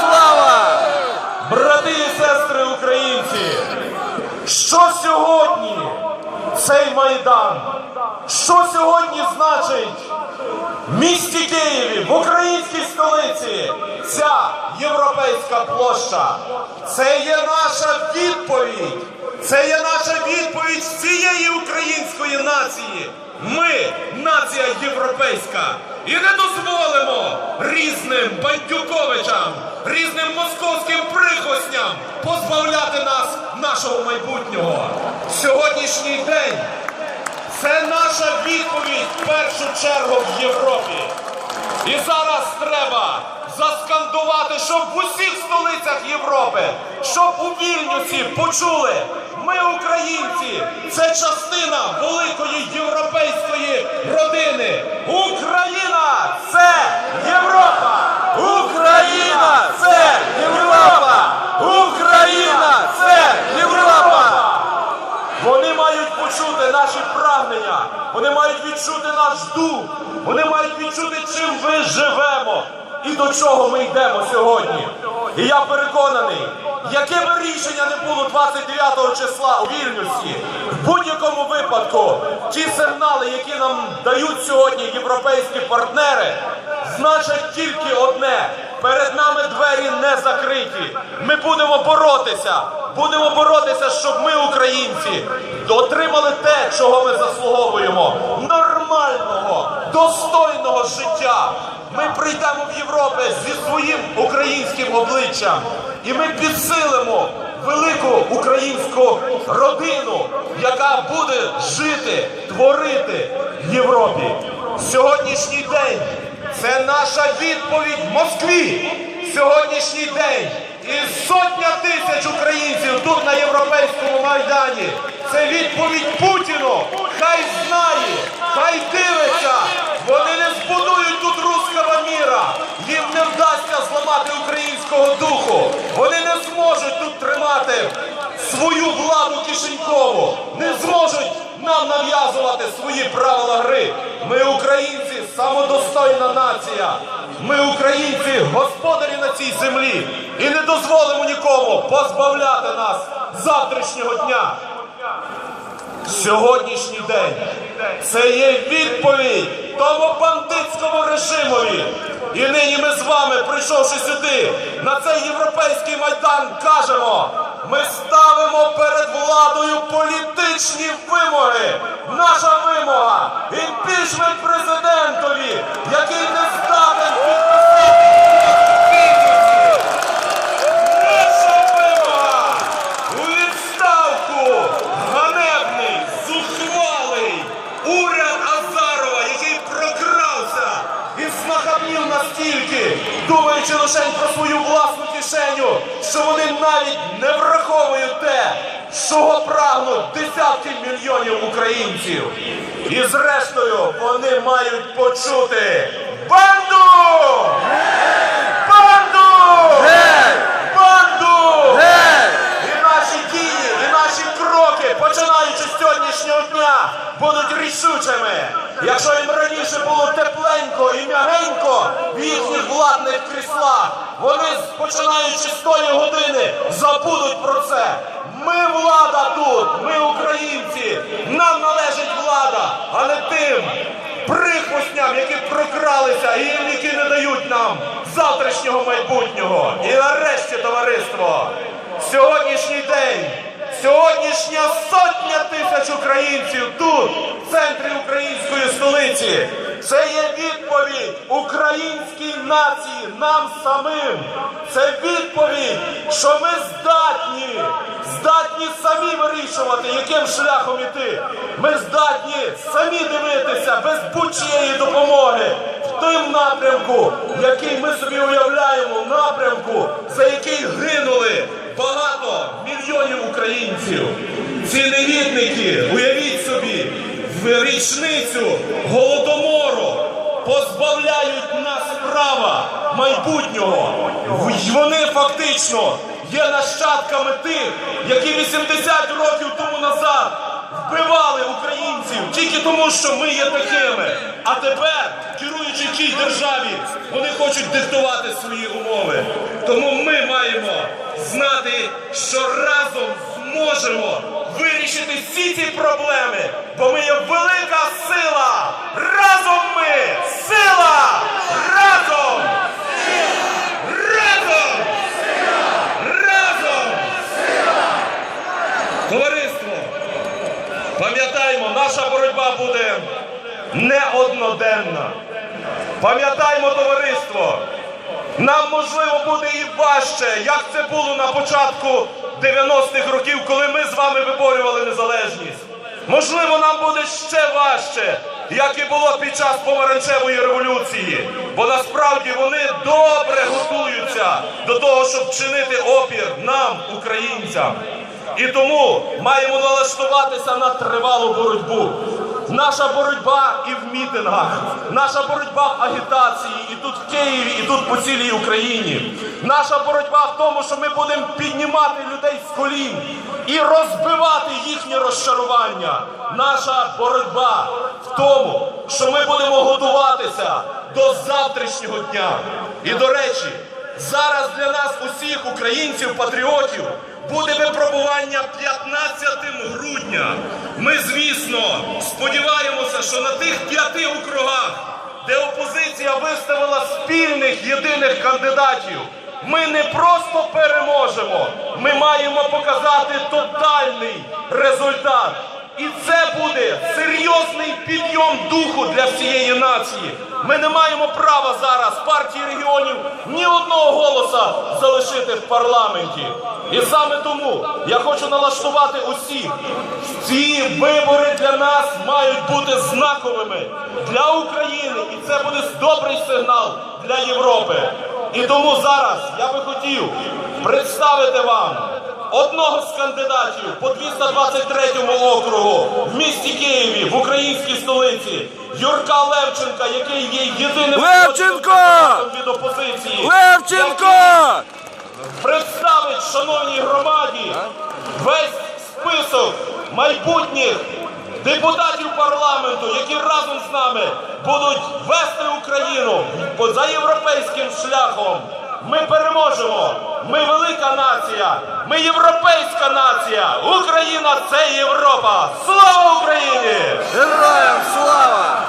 Слава! Брати і сестри українці, що сьогодні цей майдан? Що сьогодні значить в місті Києві, в українській столиці, ця європейська площа? Це є наша відповідь. Це є наша відповідь всієї української нації. Ми нація європейська. І не дозволимо різним бандюковичам, різним московським прихвостням позбавляти нас нашого майбутнього. Сьогоднішній день це наша відповідь в першу чергу в Європі. І зараз треба заскандувати, щоб в усіх столицях Європи, щоб у Вільнюсі почули, ми українці, це частина великої європейської родини. Україна це Європа! Україна це Європа! Україна це Європа! Вони мають почути наші прагнення, вони мають відчути наш дух, вони мають відчути, ми живемо і до чого ми йдемо сьогодні. І я переконаний, яке б рішення не було 29 числа у Вільнюсі, в будь-якому випадку ті сигнали, які нам дають сьогодні європейські партнери, значать тільки одне: перед нами двері не закриті. Ми будемо боротися. Будемо боротися, щоб ми, українці, отримали те, чого ми заслуговуємо. Нормального, достойного життя. Ми прийдемо в Європу зі своїм українським обличчям, і ми підсилимо велику українську родину, яка буде жити, творити в Європі. Сьогоднішній день це наша відповідь Москві. Сьогоднішній день і сотня тисяч українців тут на європейському майдані. Це відповідь Путіну. Хай знає, хай дивиться. Вони не збудують тут руского міра. Їм не вдасться зламати українського духу. Вони не зможуть тут тримати свою владу кишенькову. Не зможуть нам нав'язувати свої правила гри. Ми українці самодостойна нація. Ми українці господарі на цій землі і не дозволимо нікому позбавляти нас завтрашнього дня. Сьогоднішній день це є відповідь тому бандитському режимові. І нині ми з вами, прийшовши сюди, на цей європейський майдан, кажемо, ми ставимо перед владою політичні вимоги. Наша вимога імпічмент президентові, який не лише про свою власну кишеню, що вони навіть не враховують те, чого прагнуть десятки мільйонів українців. І зрештою вони мають почути банду! Банду! І наші дії, і наші кроки, починаючи з сьогоднішнього дня, будуть рішучими. Якщо їм раніше було тепленько і м'ягенько в їхніх владних кріслах, вони, починаючи з тої години, забудуть про це. Ми влада тут, ми українці, нам належить влада, а не тим прихвостням, які прокралися і їм, які не дають нам завтрашнього майбутнього. І нарешті, товариство, сьогоднішній день, сьогоднішня сотня тисяч українців тут, в центрі української столиці. Це є відповідь українській нації, нам самим. Це відповідь, що ми здатні, здатні самі вирішувати, яким шляхом іти. Ми здатні самі дивитися без будь-чиєї допомоги в тим напрямку, який ми собі уявляємо, напрямку, за який гинули багато мільйонів українців. Ці негідники, уявіть собі, в річницю голодомору позбавляють нас права майбутнього. Вони фактично є нащадками тих, які 80 років тому назад вбивали українців тільки тому, що ми є такими. А тепер, керуючи тій державі, вони хочуть диктувати свої умови. Тому ми маємо знати, що разом зможемо вирішити всі ці проблеми, бо ми є велика сила. Разом ми сила! Разом! Разом! Разом! Товариство! Пам'ятаємо, наша боротьба буде не одноденна. Пам'ятаємо, товариство, нам можливо буде і важче, як це було на початку 90-х років, коли ми з вами виборювали незалежність. Можливо, нам буде ще важче, як і було під час помаранчевої революції. Бо насправді вони добре готуються до того, щоб чинити опір нам, українцям. І тому маємо налаштуватися на тривалу боротьбу. Наша боротьба і в мітингах, наша боротьба в агітації, і тут в Києві, і тут по цілій Україні. Наша боротьба в тому, що ми будемо піднімати людей з колін і розбивати їхнє розчарування. Наша боротьба в тому, що ми будемо готуватися до завтрашнього дня. І до речі, зараз для нас усіх українців, патріотів, буде випробування 15 грудня. Ми, звісно, сподіваємося, що на тих п'яти округах, де опозиція виставила спільних єдиних кандидатів, ми не просто переможемо, ми маємо показати тотальний результат. І це буде серйозний підйом духу для всієї нації. Ми не маємо права зараз партії регіонів ні одного голоса залишити в парламенті. І саме тому я хочу налаштувати усіх. Ці вибори для нас мають бути знаковими для України, і це буде добрий сигнал для Європи. І тому зараз я би хотів представити вам одного з кандидатів по 223 округу в місті Києві, в українській столиці, Юрка Левченка, який є єдиним Левченко! від опозиції. Левченко! представить шановній громаді весь список майбутніх депутатів парламенту, які разом з нами будуть вести Україну за європейським шляхом. Ми переможемо. Ми велика нація. Ми європейська нація. Україна це Європа. Слава Україні! Героям слава!